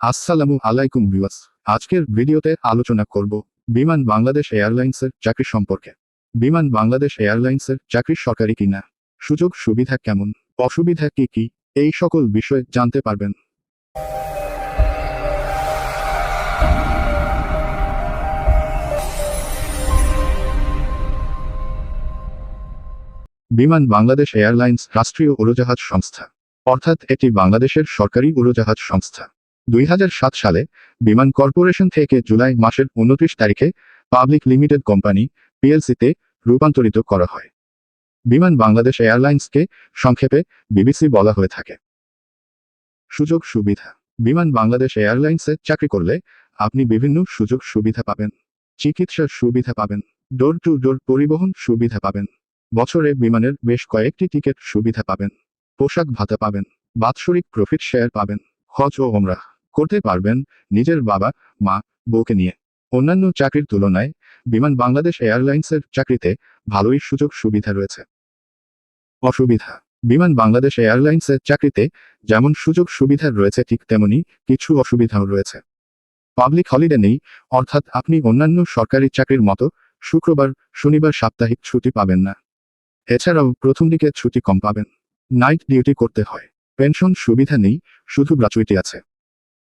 আসসালামু আলাইকুম ভিউয়ার্স। আজকের ভিডিওতে আলোচনা করব বিমান বাংলাদেশ এয়ারলাইন্সের চাকরি সম্পর্কে। বিমান বাংলাদেশ এয়ারলাইন্সের চাকরি সরকারি কিনা? সুযোগ সুবিধা কেমন? অসুবিধা কি কি? এই সকল বিষয়ে জানতে পারবেন। বিমান বাংলাদেশ এয়ারলাইন্স রাষ্ট্রীয় উড়োজাহাজ সংস্থা। অর্থাৎ এটি বাংলাদেশের সরকারি উড়োজাহাজ সংস্থা। দুই হাজার সাত সালে বিমান কর্পোরেশন থেকে জুলাই মাসের উনত্রিশ তারিখে পাবলিক লিমিটেড কোম্পানি পিএলসিতে রূপান্তরিত করা হয়। বিমান বাংলাদেশ এয়ারলাইন্সকে সংক্ষেপে বিবিসি বলা হয়ে থাকে। সুযোগ সুবিধা। বিমান বাংলাদেশ এয়ারলাইন্সে চাকরি করলে আপনি বিভিন্ন সুযোগ সুবিধা পাবেন। চিকিৎসার সুবিধা পাবেন। ডোর টু ডোর পরিবহন সুবিধা পাবেন। বছরে বিমানের বেশ কয়েকটি টিকিট সুবিধা পাবেন। পোশাক ভাতা পাবেন। বাৎসরিক প্রফিট শেয়ার পাবেন। হজ ও ওমরাহ করতে পারবেন নিজের বাবা, মা, বউকে নিয়ে। অন্যান্য চাকরির তুলনায় বিমান বাংলাদেশ এয়ারলাইন্সের চাকরিতে ভালোই সুযোগ সুবিধা রয়েছে। অসুবিধা, বিমান বাংলাদেশ এয়ারলাইন্সের চাকরিতে যেমন সুযোগ সুবিধা রয়েছে ঠিক তেমনি কিছু অসুবিধাও রয়েছে। পাবলিক হলিডে নেই, অর্থাৎ আপনি অন্যান্য সরকারি চাকরির মতো শুক্রবার, শনিবার সাপ্তাহিক ছুটি পাবেন না। এছাড়াও প্রথম দিকে ছুটি কম পাবেন। নাইট ডিউটি করতে হয়। পেনশন সুবিধা নেই, শুধু গ্রাচুইটি আছে।